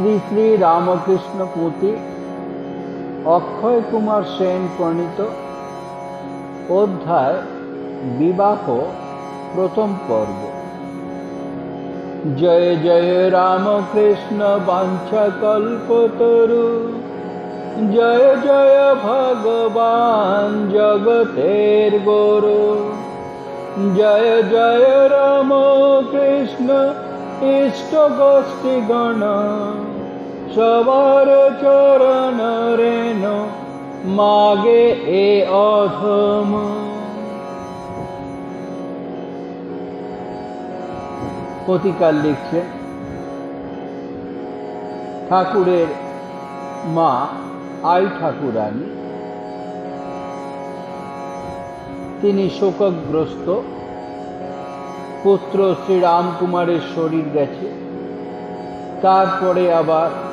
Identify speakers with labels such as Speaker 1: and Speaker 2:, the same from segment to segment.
Speaker 1: শ্রী শ্রী রামকৃষ্ণ পুঁতি, অক্ষয় কুমার সেন প্রণীত, অধ্যায় বিবাহ, প্রথম পর্ব। জয় জয় রামকৃষ্ণ বাঞ্ছা কল্পতরু জয় জয় ভগবান জগতের গরু, জয় জয় রাম কৃষ্ণ ইষ্ট গোষ্ঠী গণ সবার চরণ রেণ, মাগে এ অধম। প্রতিকার লিখছেন ঠাকুরের মা, আই ঠাকুরানী। তিনি শোকগ্রস্ত। পুত্র শ্রীরামকুমারের শরীর গেছে। তারপরে আবার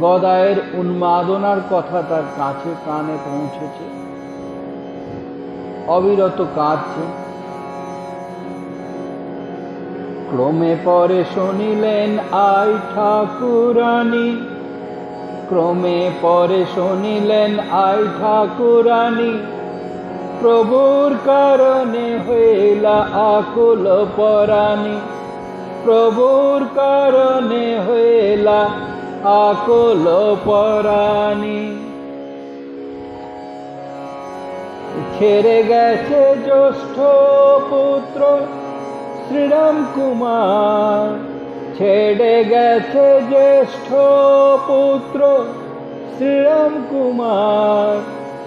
Speaker 1: গদায়ের উন্মাদনার কথা তার কাছে কানে পৌঁছেছে। অবিরত কাঁদছেন ক্রমে পরে শুনিলেন, আই ঠাকুরানী। ক্রমে পরে শুনিলেন, আই ঠাকুরানী। প্রভুর কারণে হইলা আকুল পরাণী। প্রভুর কারণে হইলা আকুল পরাণী। ছেড়ে গেছে জ্যেষ্ঠ পুত্র শ্রীরাম কুমার। ছেড়ে গেছে জ্যেষ্ঠ পুত্র শ্রীরাম কুমার।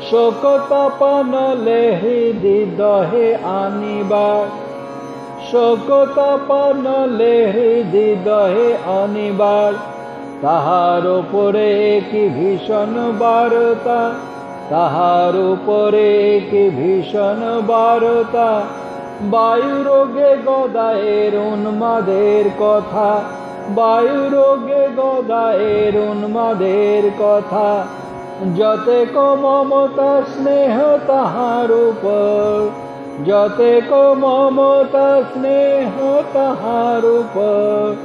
Speaker 1: শোকতাপন লেহি দহে আনিবার। শোকতাপন লেহি দহে আনিবার। তাহার উপরে কি ভীষণ বারতা? তাহার উপরে কি ভীষণ বারতা? বায়ু রোগে গদায়ের উন্মাদের কথা। বায়ু রোগে গদায়ের উন্মাদের কথা। যতে মমতা স্নেহ তাহার উপর। যতে মমতা স্নেহ তাহার উপর।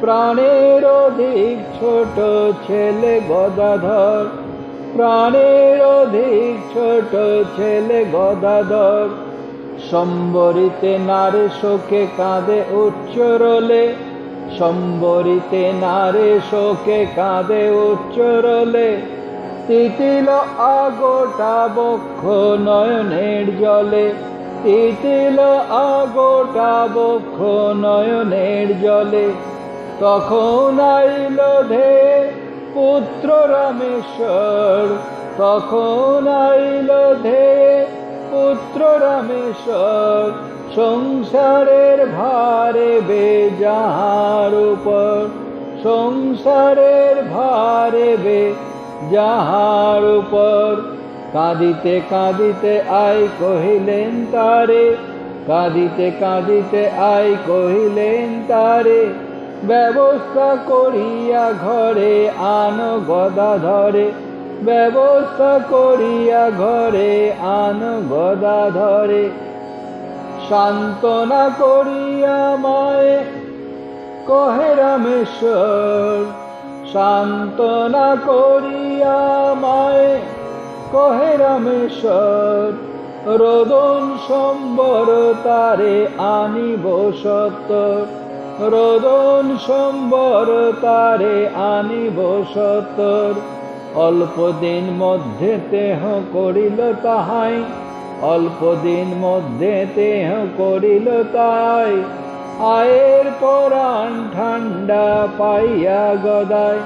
Speaker 1: প্রাণের অধিক ছোট ছেলে গদাধর। প্রাণের অধিক ছোট ছেলে গদাধর। সম্বরিতে নারে শোকে কাঁদে উচ্চরলে সম্বরিতে নারে শোকে কাঁদে উচ্চরলে তিতিল আগোটা বক্ষ নয়নের জলে। তিতিল আগোটা বক্ষ নয়নের জলে। তখন আইল ধে পুত্র রামেশ্বর। তখন আইল ধে পুত্র রামেশ্বর। সংসারের ভারে বেজাহার উপর। সংসারের ভারে বে যাহার উপর। কাঁদিতে কাঁদিতে আই কহিলেন তারে, কাঁদিতে কাঁদিতে আই কহিলেন তারে। ব্যবস্থা করিয়া ঘরে আনো গদা ধরে। ব্যবস্থা করিয়া ঘরে আনো গদা ধরে। সান্ত্বনা করিয়া মায়ে, কহে রামেশ্বর, সান্ত্বনা করিয়া মায়ে, কহে রামেশ্বর, রোদন সম্বর তারে আনিব সত্তর। রোদন সম্বর তারে আনিব সত্তর অল্প দিন মধ্যে তেহ করিল তাহাই, অল্প দিন মধ্যে তেহ করিল তাই। আয়ের পরাণ ঠান্ডা পাইয়া গদায়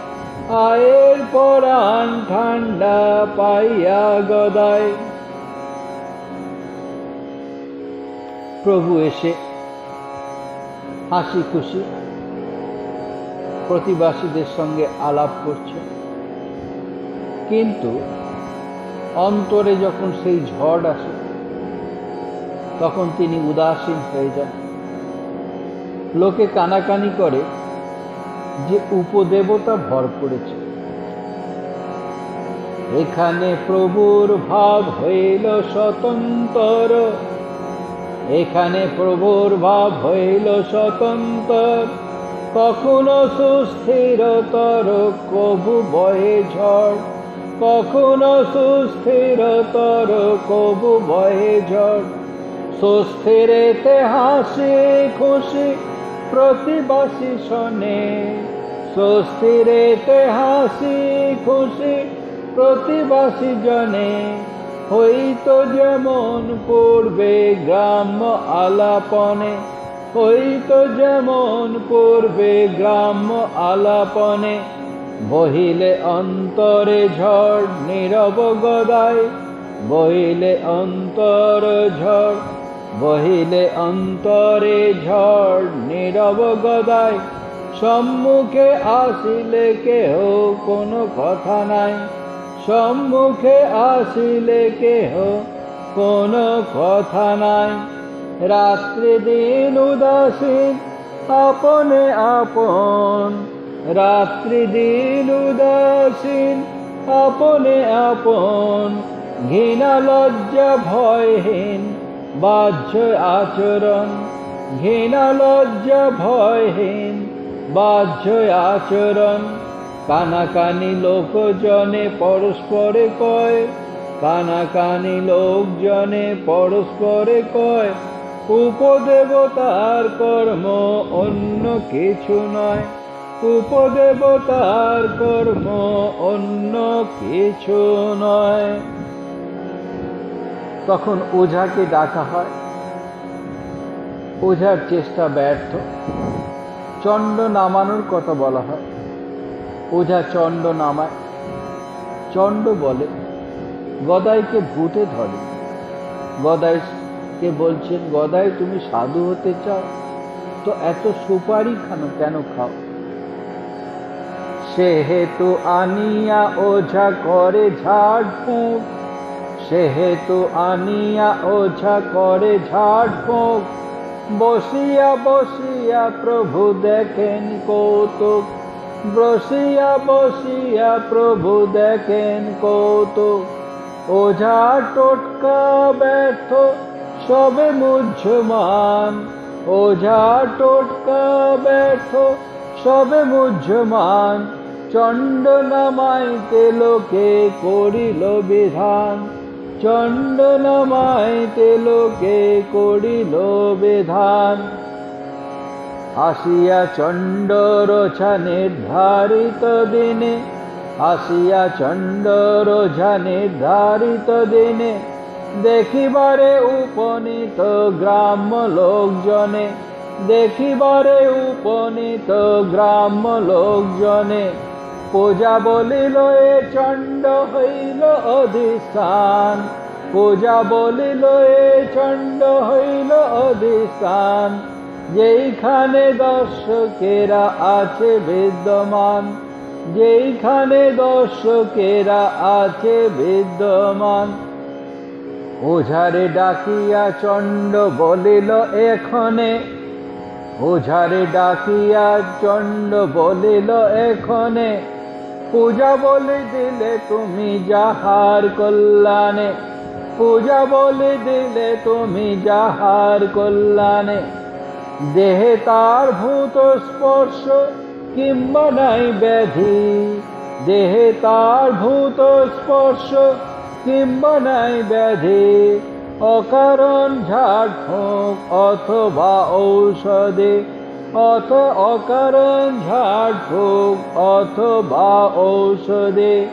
Speaker 1: আয়ের পরাণ ঠান্ডা পাইয়া গদায় প্রভু এসে হাসি খুশি। প্রতিবাসীদের সঙ্গে আলাপ করছে। কিন্তু অন্তরে যখন সেই ঝড় আসে, তখন তিনি উদাসীন হয়ে যান। লোকে কানাকানি করে যে উপদেবতা ভর করেছে। এখানে প্রভুর ভাব হইল স্বতন্ত্র। এখানে প্রভুর ভাব হইল স্বতন্ত্র। কখনো সুস্থিরতর, কবু বয়ে ঝড়। কখনো সুস্থিরতর, কবু বয়ে ঝড়। সুস্থিরেতে হাসি খুশি প্রতিবাসী শোনে। সুস্থিরেতে হাসি খুশি প্রতিবাসী জনে। হইতো যেমন পূর্বে গ্রাম্য আলাপনে, হইতো যেমন পূর্বে গ্রাম্য আলাপনে, বহিলে অন্তরে ঝড় নীরব গদায়, বহিলে অন্তর ঝড়, বহিলে অন্তরে ঝড় নীরব গদায়। সম্মুখে আসিলে কেহ কোনো কথা নাই। সম্মুখে আসিলে কেহ? কোনো কথা নাই। রাত্রি দিন উদাসীন, আপনে আপন। রাত্রি দিন উদাসীন, আপনে আপন। ঘৃণা, লজ্জা, ভয়হীন, বাহ্য আচরণ। ঘৃণা, লজ্জা, ভয়হীন, বাহ্য আচরণ। কানাকানি লোকজনে পরস্পরে কয়, কানাকানি লোকজনে পরস্পরে কয়, উপদেবতার কর্ম অন্য কিছু নয়, উপদেবতার কর্ম অন্য কিছু নয়। তখন ওঝাকে ডাকা হয়। ওঝার চেষ্টা ব্যর্থ। চণ্ড নামানোর কথা বলা হয়। ওঝা চণ্ড নামায়। চণ্ড বলে, গদাইকে ভূতে ধরে। গদাইকে বলছেন, গদাই তুমি সাধু হতে চাও? তো এত সুপারি খানো কেন খাও? সে হেতু আনিয়া ওঝা করে ঝাড় ফুঁক সে হেতু আনিয়া ওঝা করে ঝাড় ফুঁক বসিয়া বসিয়া প্রভু দেখেন কৌতুক। বসিয়া বসিয়া প্রভু দেখেন কৌতুক ওঝা টোটকা ব্যর্থ, সবে মুহ্যমান। ওঝা টোটকা ব্যর্থ, সবে মুহ্যমান। চণ্ড নামাইতে লোকে করিল বিধান। চণ্ড নামাইতে লোকে করিল বিধান। আসিয়া চণ্ড রোছা নির্ধারিত দিনে, আসিয়া চণ্ড রোঝা নির্ধারিত দিনে দেখিবারে উপনীত গ্রাম্য লোকজনে, দেখিবারে উপনীত গ্রাম্য লোকজনে, পূজা বলিল, এ চণ্ড হইল অধিষ্ঠান। পূজা বলিল, এ চণ্ড হইল অধিষ্ঠান। যেইখানে দর্শকেরা আছে বিদ্যমান, যেইখানে দর্শকেরা আছে বিদ্যমান। ওঝারে ডাকিয়া চণ্ড বলিল, এখনে। ওঝারে ডাকিয়া চণ্ড বলিল, এখনে। পূজা বলে দিলে তুমি যাহার কল্যাণে। পূজা বলে দিলে তুমি যাহার কল্যাণে। দেহে তার ভূত স্পর্শ কিংবা নাই ব্যাধি। দেহে তার ভূত স্পর্শ কিংবা নাই ব্যাধি। অকারণ ঝাড়ফুঁক অথবা ঔষধে, অথ অকারণ ঝাড়ফুঁক অথবা ঔষধে।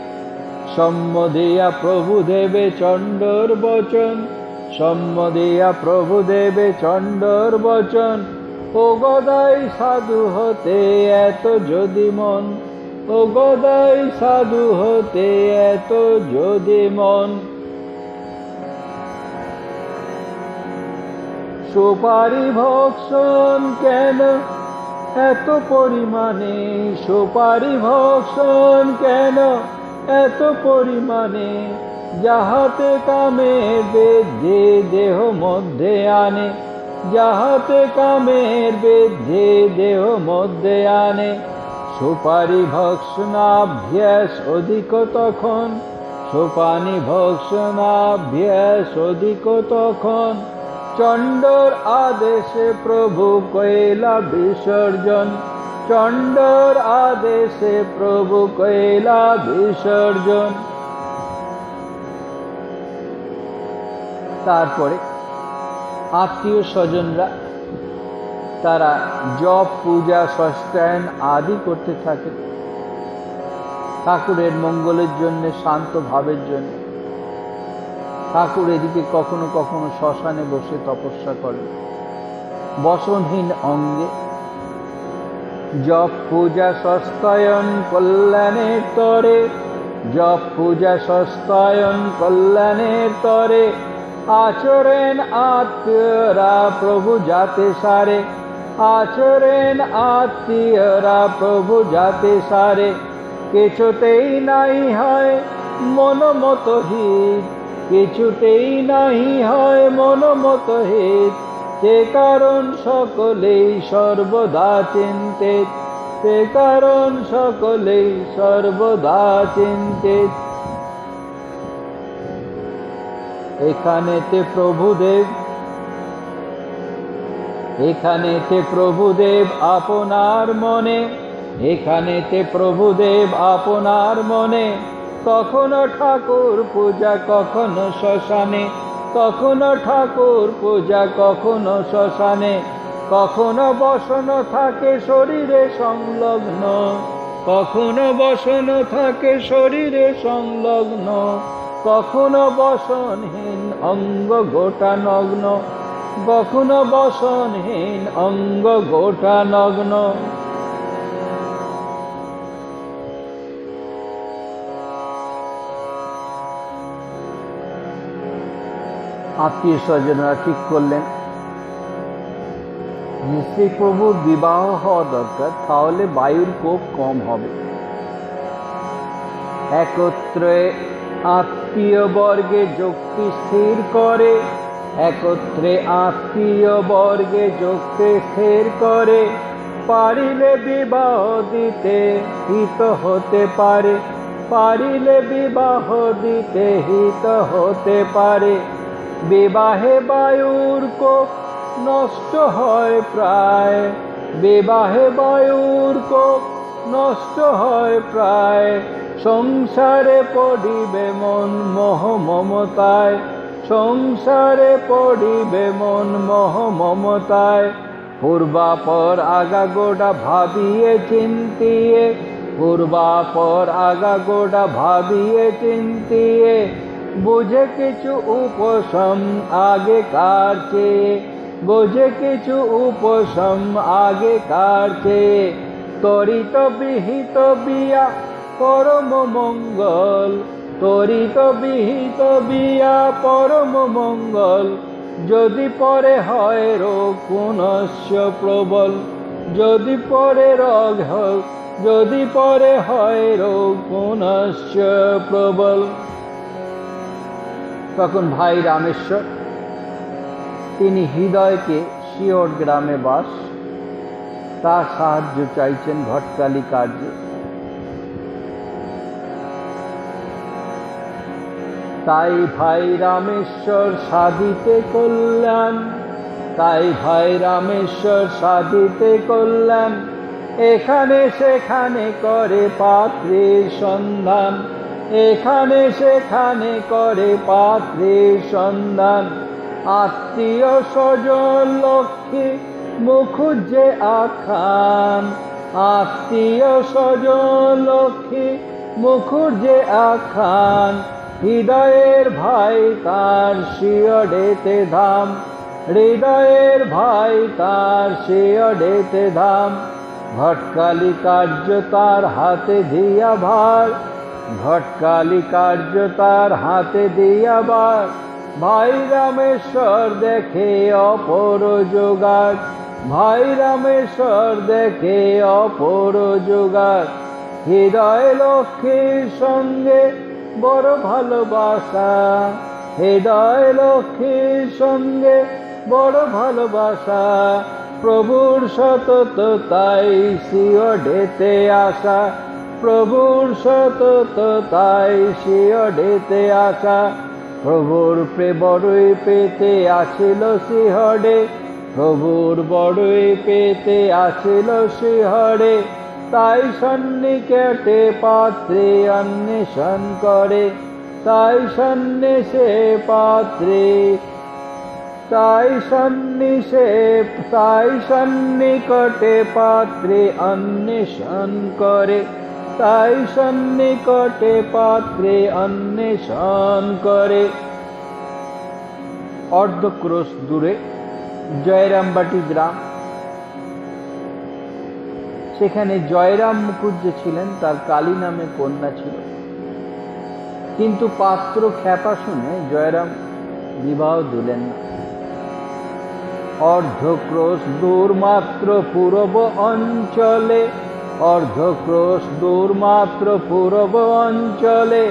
Speaker 1: সম্মদিয়া প্রভু দেবে চণ্ডর বচন সম্মদিয়া প্রভু দেবে চণ্ডর বচন। ও গদাই সাধু হতে এত যদি মন। ও গদাই সাধু হতে এত যদি মন। সুপারি ভক্ষণ কেন? এত পরিমাণে সুপারি ভক্ষণ কেন? এত পরিমাণে যাহাতে কামের বেদ্ধে দেহ মধ্যে আনে, যাহাতে কামের বেদ্ধে দেহ মধ্যে আনে। সুপারি ভক্ষণাভ্যাস অধিক তখন, সোপানি ভক্ষণাভ্যাস অধিক তখন। চণ্ডর আদেশে প্রভু কয়লা বিসর্জন, চণ্ডর আদেশে প্রভু কইলা বিসর্জন। তারপরে আত্মীয় স্বজনরা তারা জপ, পূজা, সস্তায়ন আদি করতে থাকে। ঠাকুরের মঙ্গলের জন্য, শান্ত ভাবের জন্য। ঠাকুর এদিকে কখনো কখনো শ্মশানে বসে তপস্যা করে বসনহীন অঙ্গে জপ, পূজা, সস্তায়ন কল্যাণের তরে। জপ, পূজা, সস্তায়ন কল্যাণের তরে। আচরেন আত্মীয়রা প্রভু যাতে সারে। আচরেন আত্মীয়রা প্রভু যাতে সারে। কিছুতেই নাই হয় মনমত হিত কিছুতেই নাহি হয় মনমত হিত সে কারণ সকলেই সর্বদা চিন্তিত। সে কারণ সকলেই সর্বদা চিন্তিত। এখানেতে প্রভুদেব এখানেতে প্রভুদেব আপনার মনে। এখানেতে প্রভুদেব আপনার মনে। কখনো ঠাকুর পূজা, কখনো শ্মশানে। কখনো ঠাকুর পূজা, কখনো শ্মশানে। কখনো বসন থাকে শরীরে সংলগ্ন। কখনো বসন থাকে শরীরে সংলগ্ন। কখনো বসনহীন অঙ্গ গোটা নগ্ন, কখনো বসনহীন অঙ্গ গোটা নগ্ন। আত্মীয় স্বজনরা ঠিক করলেন, নিশ্চয়ই প্রভুর বিবাহ হওয়া দরকার, তাহলে বায়ুর কোপ কম হবে। একত্রে আত্মীয় বর্গে যুক্তি স্থির করে, একত্রে আত্মীয় বর্গে যুক্তি স্থির করে, পারিলে বিবাহ দিতে হিত হতে পারে, পারিলে বিবাহ দিতে হিত হতে পারে। বিবাহে বায়ুর কোপ নষ্ট হয় প্রায়, বিবাহে বায়ুর কোপ নষ্ট হয় প্রায় সংসারে পড়িবে মন মোহ মমতায়। সংসারে পড়িবে মন মোহ মমতায়। পূর্বাপর আগা গোডা ভাবিয়ে চিন্তিয়ে, পূর্বাপর আগা গোডা ভাবিয়ে চিন্তিয়ে, বুঝে কিছু উপশম আগে কার চেয়ে, বুঝে কিছু উপশম আগে কার চেয়ে। তরিত বিহিত বিয়া পরম মঙ্গল, তরিত বিহিত বিয়া পরম মঙ্গল। যদি পরে হয় রোগ, পুনশ্চ প্রবল। যদি পরে রোগ হোক যদি পরে হয় রোগ, পুনশ্চ প্রবল। তখন ভাই রামেশ্বর, তিনি হৃদয়কে শিওর গ্রামে বাস, তার সাহায্য চাইছেন ভটকালী কার্যে। তাই ভাই রামেশ্বর সাধিতে কল্যাণ, তাই ভাই রামেশ্বর সাধিতে কল্যাণ। এখানে সেখানে করে পাত্রের সন্ধান, এখানে সেখানে করে পাত্রের সন্ধান। আত্মীয় স্বজন লক্ষ্মী মুখুজ্জে আখান আত্মীয় স্বজন লক্ষ্মী মুখুজ্জে আখান হৃদয়ের ভাই তার শিয়ডেতে ধাম। হৃদয়ের ভাই তার শিয়ডেতে ধাম। ভটকালি কার্য তার হাতে দিয়া ভার। ভটকালি কার্য তার হাতে দিয়া বার ভাই রামেশ্বর দেখে অপর যোগার ভাই রামেশ্বর দেখে অপর যোগার হৃদয় লক্ষ্মীর সঙ্গে বড় ভালোবাসা। হৃদয় লক্ষ্মীর সঙ্গে বড় ভালোবাসা। প্রভুর সতত তাই শিওডেতে আসা। প্রভুর সতত তাই শিওডেতে আসা। প্রভুর প্রে বড়ই পেতে আছিল সিহডে প্রভুর বড়ই পেতে আসিল শিহরে। তাই সন্নিকেটে পাত্রে অন্বেষণ করে, তাই সন্ন্যাসে পাত্রে, তাই সন্নিষে, তাই সন্নিকটে পাত্রে অন্বেষণ করে, তাই সন্নিকটে পাত্রে অন্বেষণ করে। অর্ধক্রোশ দূরে, জয়রামবাটি গ্রাম। সেখানে জয়রাম মুখুজ্জে ছিলেন, তার কালী নামে কন্যা ছিল। কিন্তু পাত্র খ্যাপা শুনে জয়রাম বিবাহ দিলেন না। অর্ধক্রোশ দূর মাত্র পূর্ব অঞ্চলে, অর্ধক্রোশ দূর মাত্র পূর্ব অঞ্চলে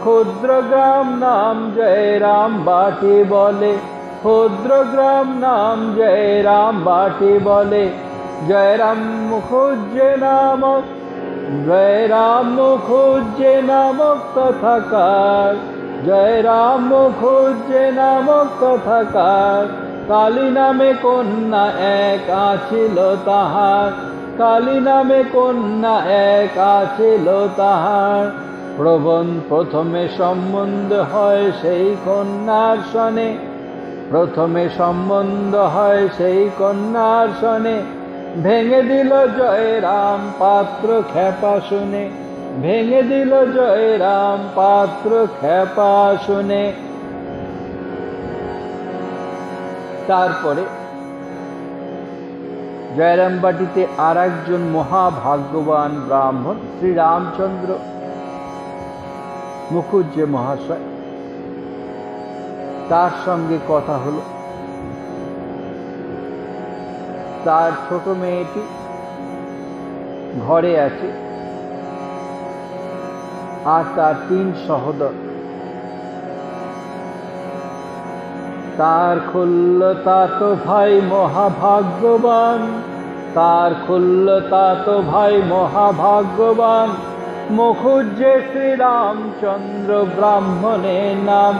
Speaker 1: ক্ষুদ্র গ্রাম নাম জয়রাম বাটি বলে ক্ষুদ্র গ্রাম নাম জয়রাম বাটি বলে জয়রাম মুখুজ্জে নামক, জয়রাম মুখুজ্জে নামক তথাকার, জয়রাম মুখুজ্জে নামক তথাকার, কালী নামে কন্যা এক আছিল তাহার, কালী নামে কন্যা এক আছিল তাহার। প্রবন প্রথমে সম্বন্ধ হয় সেই কন্যার সনে, প্রথমে সম্বন্ধ হয় সেই কন্যার সনে ভেঙে দিল জয়রাম পাত্র খেপা শুনে। ভেঙে দিল জয়রাম পাত্র খেপা শুনে। তারপরে জয়রামবাটিতে আর একজন মহাভাগ্যবান ব্রাহ্মণ শ্রীরামচন্দ্র মুখুজ্জে মহাশয়, তার সঙ্গে কথা হলো। তার ছোট মেয়েটি ঘরে আছে আর তার তিন সহোদর। তার খুল্ল তো ভাই মহাভাগ্যবান, তার খুল্ল তো ভাই মহাভাগ্যবান, মুখুজ্জে শ্রীরামচন্দ্র ব্রাহ্মণের নাম,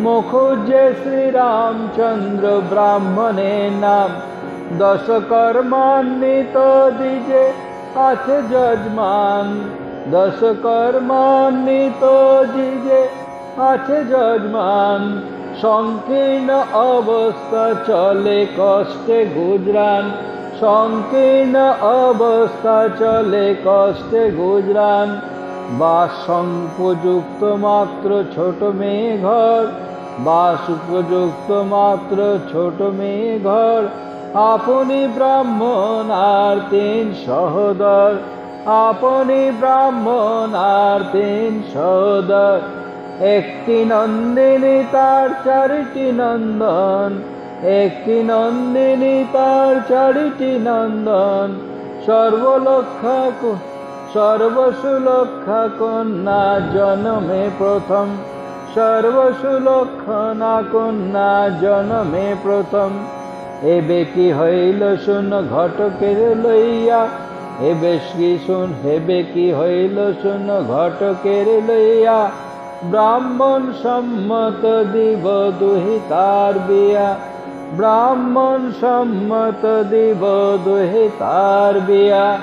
Speaker 1: মুখুজ্জে শ্রীরামচন্দ্র ব্রাহ্মণের নাম। দশকর্মান্বিত দিজে আছে যজমান। দশকর্মান্বিত দিজে আছে যজমান। সংকীর্ণ অবস্থা চলে কষ্টে গুজরান। সংকীর্ণ অবস্থা চলে কষ্টে গুজরান। বাস উপযুক্ত মাত্র ছোট মেয়ে ঘর। বাস উপযুক্ত মাত্র ছোট মেয়ে ঘর। আপনি ব্রাহ্মণ আর তিন সহদর। আপনি ব্রাহ্মণ আর তিন সহদর। একটি নন্দিনী তার চারিটি নন্দন। একটি নন্দিনী তার চারিটি নন্দন। সর্বলক্ষা সর্বসুলক্ষা কন্যা জনমে প্রথম। সর্বসুলক্ষণা কন্যা জনমে প্রথম। এবে কি হইল শুন ঘটকের লইয়া? এবে কি শুন হেবে কি হইল শুন ঘটকের লইয়া? ব্রাহ্মণ সম্মত দিব দুহিতার বিয়া। ব্রাহ্মণ সম্মত দিব দুহিতার বিয়া।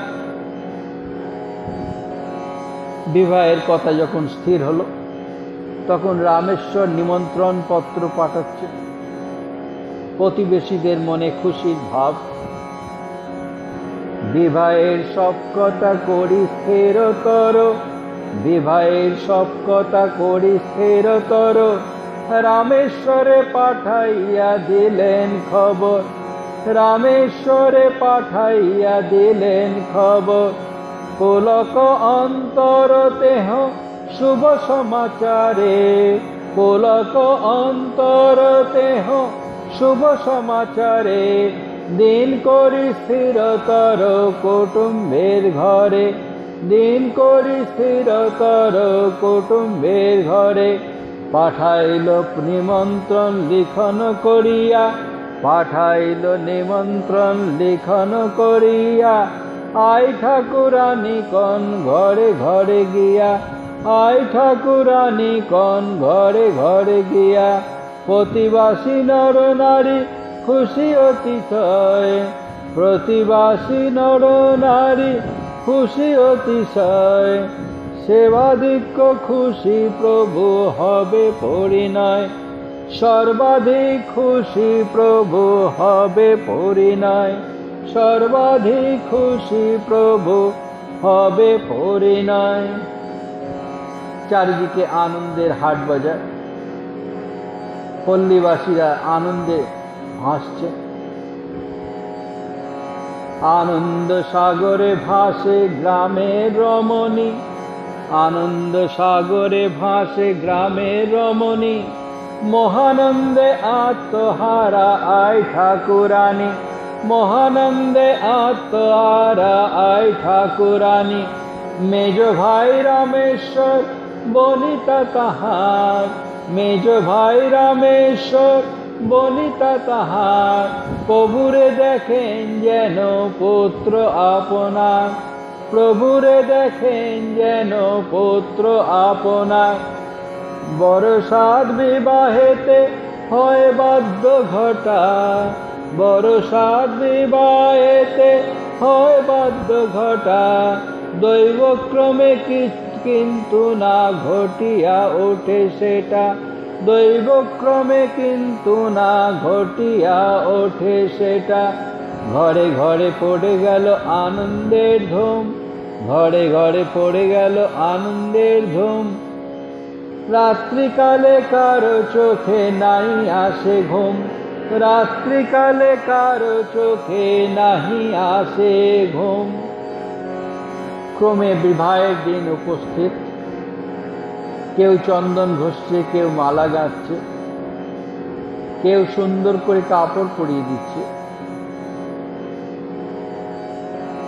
Speaker 1: বিবাহের কথা যখন স্থির হলো, তখন রামেশ্বর নিমন্ত্রণ পত্র পাঠাচ্ছে প্রতিবেশীদের মনে খুশির ভাব। বিবাহের সব কথা করি স্থিরতর বিবাহের সব কথা করি স্থিরতর রামেশ্বরে পাঠাইয়া দিলেন খবর। রামেশ্বরে পাঠাইয়া দিলেন খবর। পুলক অন্তর দেহ শুভ সমাচারে। পুলক অন্তর দেহ শুভ সমাচারে। দিন করি স্থিরতর কুটুম্বের ঘরে। দিন করি স্থিরতর কুটুম্বের ঘরে। পাঠাইল নিমন্ত্রণ লিখন করিয়া। পাঠাইল নিমন্ত্রণ লিখন করিয়া। আই ঠাকুরানী কন ঘরে ঘরে গিয়া। আই ঠাকুরানী কন ঘরে ঘরে গিয়া। প্রতিবাসী নর নারী, খুশি অতিশয় প্রতিবাসী নর নারী, খুশি অতিশয় সেবাধিক্য খুশি প্রভু হবে পরিণয়। সর্বাধিক খুশি প্রভু হবে পরিণয়। সর্বাধিক খুশি প্রভু হবে পরিণয়। চারিদিকে আনন্দের হাট বাজার। পল্লীবাসীরা আনন্দে হাসছে। আনন্দ সাগরে ভাসে গ্রামের রমণী। আনন্দ সাগরে ভাসে গ্রামের রমণী। মহানন্দে আত্মহারা আয় ঠাকুরানী। মহানন্দে আত্মহারা আয় ঠাকুরানী। মেজ ভাই রামেশ্বর, বনিতা তাহার। মেজ ভাই রামেশ্বর, বনিতা তাহার, প্রভুরে দেখেন যেন পুত্র আপনার। প্রভুরে দেখেন যেন পুত্র আপনার। বরসাদ বিবাহেতে হয় বাদ্য ঘটা। বরসাদ বিবাহেতে হয় বাদ্য ঘটা। দৈবক্রমে কি- কিন্তু না ঘটিয়া ওঠে সেটা। দৈবক্রমে কিন্তু না ঘটিয়া ওঠে সেটা। ঘরে ঘরে পড়ে গেল আনন্দের ধুম। ঘরে ঘরে পড়ে গেল আনন্দের ধুম। রাত্রিকালে কারও চোখে নাই আসে ঘুম। রাত্রিকালে কারও চোখে নাহি আসে ঘুম। ক্রমে বিবাহের দিন উপস্থিত। কেউ চন্দন ঘষছে, কেউ মালা গাচ্ছে কেউ সুন্দর করে কাপড় পরিয়ে দিচ্ছে।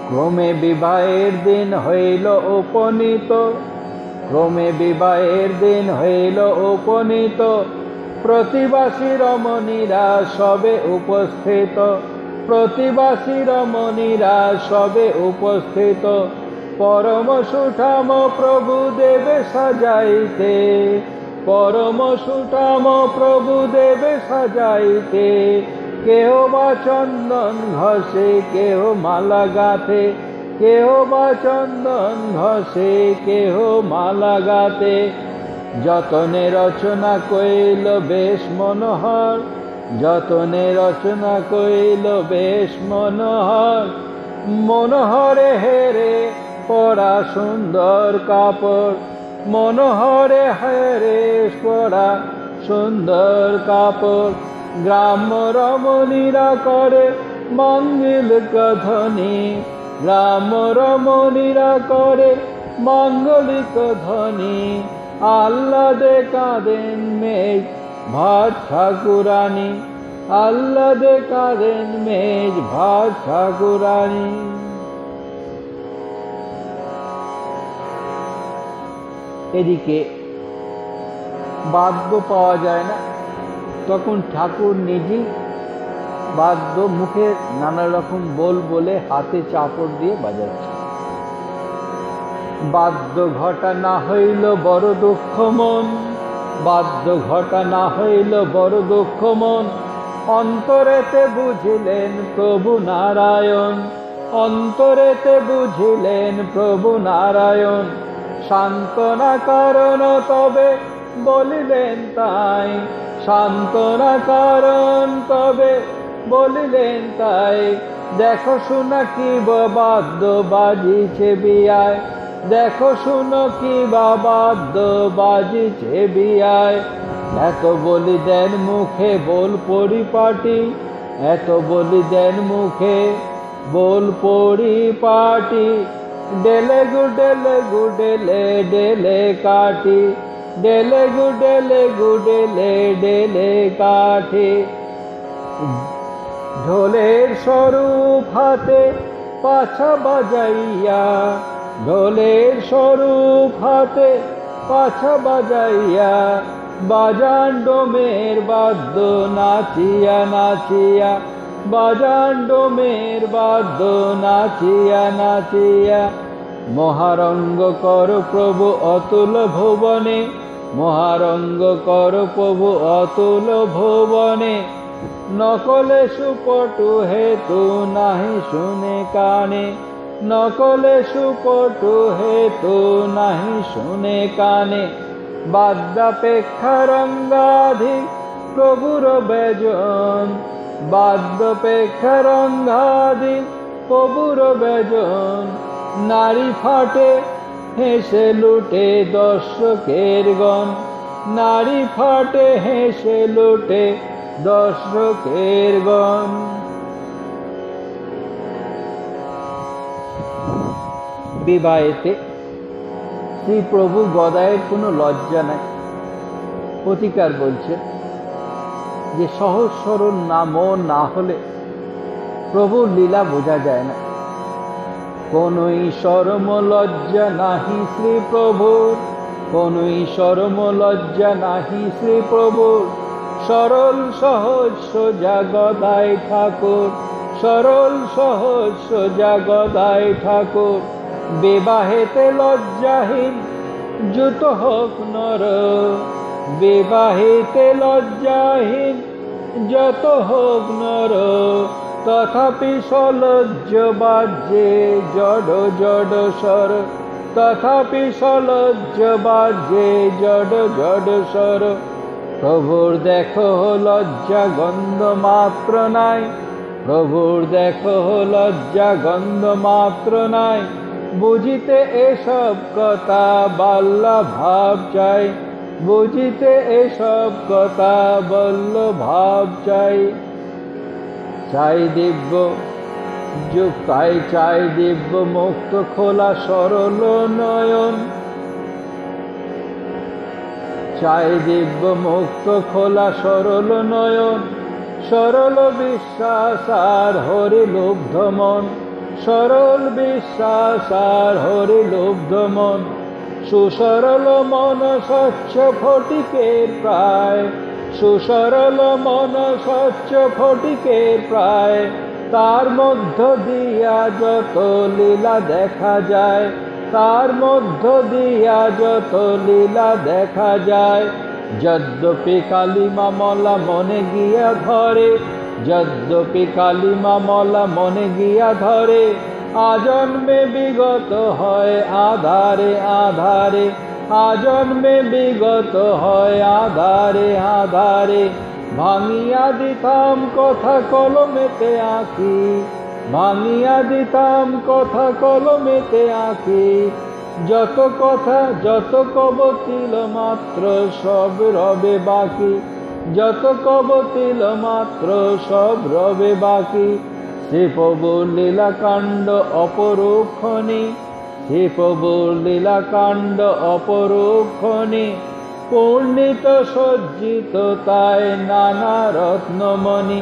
Speaker 1: ক্রমে বিবাহের দিন হইল উপনীত, ক্রমে বিবাহের দিন হইল উপনীত। প্রতিবাসী রমণীরা সবে উপস্থিত, প্রতিবাসী রমণীরা সবে উপস্থিত। পরম সুঠাম প্রভু দেবে সাজাইতে। পরম সুঠাম প্রভু দেবে সাজাইতে। কেহ বা চন্দন ঘষে, কেহ মালা গাথে। কেহ বা চন্দন ঘষে, কেহ মালা গাতে যতনে রচনা কইল বেশ মনোহর, যতনে রচনা কইল বেশ মনোহর। মনোহরে হেরে পরা সুন্দর কাপড়, মনোহরে হেরে পরা সুন্দর কাপড়। গ্রাম রমণীরা করে মঙ্গল কথনী গ্রাম রমণীরা করে মঙ্গলিক ধ্বনি আল্লাদে কাঁদেন মেঘ ভাত ঠাকুরানী আল্লাদে কাঁদেন মেঘ ভাত ঠাকুরানী। এদিকে বাদ্য পাওয়া যায় না। তখন ঠাকুর নিজেই বাদ্য মুখে নানা রকম বল বলে হাতে চাপড় দিয়ে বাজাচ্ছে বাদ্য ঘটা না হইল বড় দুঃখ মন। বাদ্য ঘটা না হইল বড় দুঃখ মন। অন্তরেতে বুঝিলেন প্রভু নারায়ণ। অন্তরেতে বুঝিলেন প্রভু নারায়ণ। সান্ত্বনা কারণ তবে, বলিলেন তাই। সান্ত্বনা কারণ তবে, বলিলেন তাই। দেখো শোনা কি বাদ্য বাজিছে বিয়ায়। দেখো শুনো কি বাদ্য বাজিছে বিয়ায়। এত বলি দেন মুখে বল পরিপাটি, এত বলি দেন মুখে বল পরিপাটি। ডেলে গু ডেলে ডেলে কাটি ডেলে গু ডেলে ডেলে ডেলে কাঠি। ঢোলের স্বরূপ হাতে পাছা বাজাইয়া, ঢোলের স্বরূপ হাতে পাছা বাজাইয়া, বাজান ডোমের বাদ্য নাচিয়া নাচিয়া বাজান ডোমের বাদ্য নাচিয়া নাচিয়া, মহারঙ্গ কর প্রভু অতুল ভুবনে, মহারঙ্গ কর প্রভু অতুল ভুবনে। নকলে সুপটু হেতু নাহি শুনে কানে, নকলে সুপটু হেতু নাহি শুনে কানে। বাদ্যাপেক্ষা রঙ্গাধিক প্রভুর বেজন বাদ্যপেক্ষা রঙ্গাধিক প্রভুর বেজন, নারী ফাটে, হেসে লুটে দর্শকের গণ। নারী ফাটে, হেসে লুটে দর্শকের গণ। বিবাহেতে শ্রী প্রভু গদায়ের কোনো লজ্জা নাই। প্রতিকার বলছেন যে সহজ সরল না না হলে প্রভুর লীলা বোঝা যায় না। কোনই শরম লজ্জা নাহি শ্রী প্রভুর কোনই শরম লজ্জা নাহি শ্রী প্রভুর সরল সহজ সোজা গদায় ঠাকুর, সরল সহজ সোজা গদায় ঠাকুর। বিবাহেতে লজ্জাহীন, জুত হোক নর। বিবাহিতে লজ্জাহীন, যত হোক নর, তথাপি সলজ্জ বাজ্যে জড় জড় সর তথাপি সলজ্জ বাজ্যে জড় জড় সর প্রভুর দেখো লজ্জা গন্ধ মাত্র নাই, প্রভুর দেখো লজ্জা গন্ধ মাত্র নাই, বুঝিতে এসব কথা বাল্লা ভাব চাই। বুঝিতে এসব কথা বলল ভাব চাই। চাই দিব্য যুগ তাই চাই দিব্য মুক্ত খোলা সরল নয়ন। চাই দিব্য মুক্ত খোলা সরল নয়ন। সরল বিশ্বাস আর হরি লুব্ধ মন। সরল বিশ্বাস আর হরি লুব্ধ মন। সুসরল মন স্বচ্ছ ফটিকের প্রায়, সুসরল মন স্বচ্ছ ফটিকের প্রায়, তার মধ্য দিয়া যত লীলা দেখা যায়, তার মধ্য দিয়া যত লীলা দেখা যায়। যদ্যপি কালিমা মলা মনে গিয়া ধরে, যদ্যপি কালিমা মলা মনে গিয়া ধরে আজন্মে বিগত হয় আধারে আধারে। আজন্মে বিগত হয় আধারে আধারে। ভাঙিয়া দিতাম কথা কলমেতে আঁকি। ভাঙিয়া দিতাম কথা কলমেতে আঁকি। যত কথা, যত কবতিল মাত্র সব রবে বাকি। যত কবতিল মাত্র সব রবে বাকি। সে প্রভুর লীলাকাণ্ড অপরোক্ষণে সে প্রভুর লীলাকাণ্ড পূর্ণিত সজ্জিত তাই নানা রত্নমণি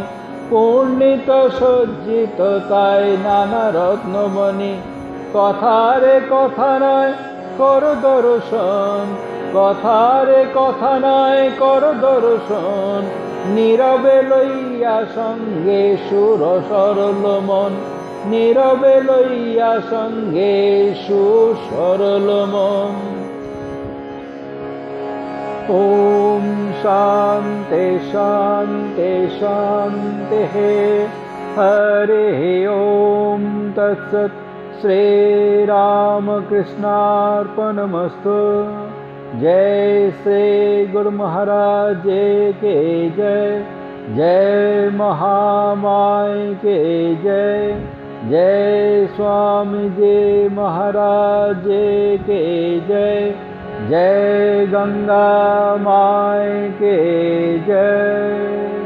Speaker 1: পূর্ণিত সজ্জিত তাই নানা রত্নমণি। কথারে কথা নয়, কর দর্শন। কথারে কথা নয়, কর দর্শন। নীরবে লইয়া সঙ্গে সুর সরল মন নীরবে লইয়া সঙ্গে সুসরল মন ॐ शान्ते शान्ते शान्तिः हरिः ॐ तत्सत् श्रीरामकृष्णार्पणमस्तु जय श्री गुरु महाराज के जय जय महामाय के जय जय स्वामी जी महाराज के जय जय गंगा माय के जय।